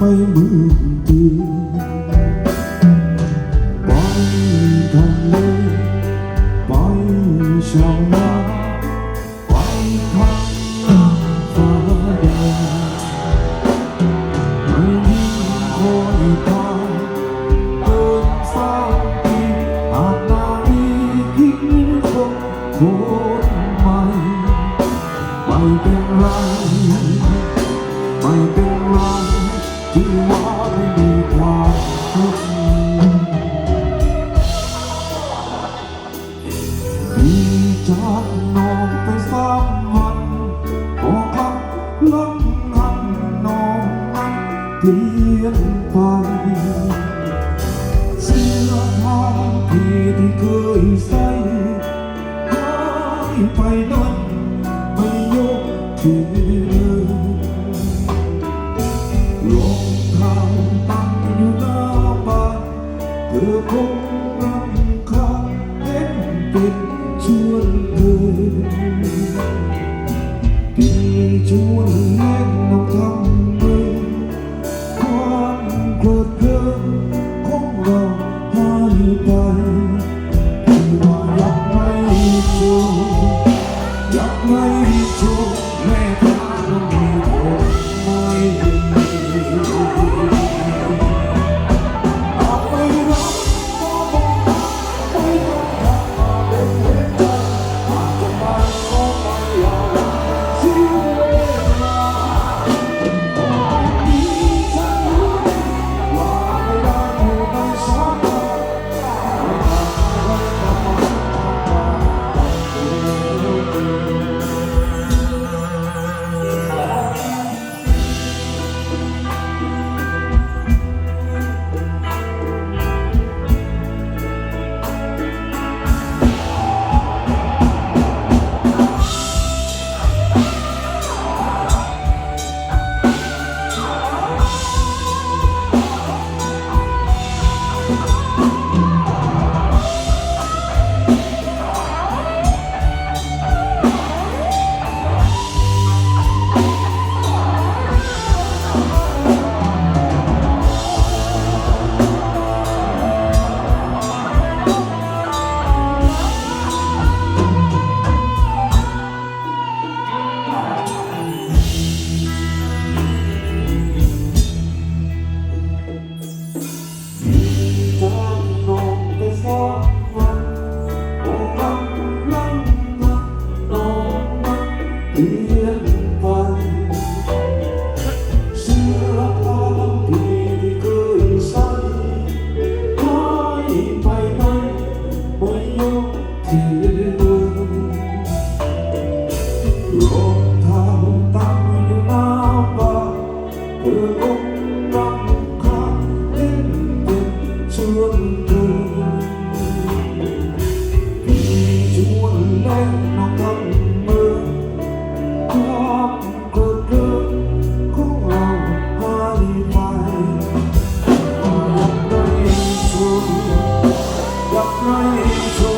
ไปมือดีไปทะเลไปชาวนาไปข้างฟ้าแดงไม่มีคอยตายเกินสามปีอาจนานคิดคนคนใหม่ไม่เป็นไรไม่เป็นไร จากน้องไปสามวันบอกคำลังหันน้องนั้นเปลี่ยนไปเสื้อผ้าที่ที่เคยใส่หายไปนั้นไม่ยกถือรองเท้าตั้งอยู่หน้าบ้านเธอคง วนเล่นน้องทำมือควานกรธ กได้ชมแลกมาต้องมีผม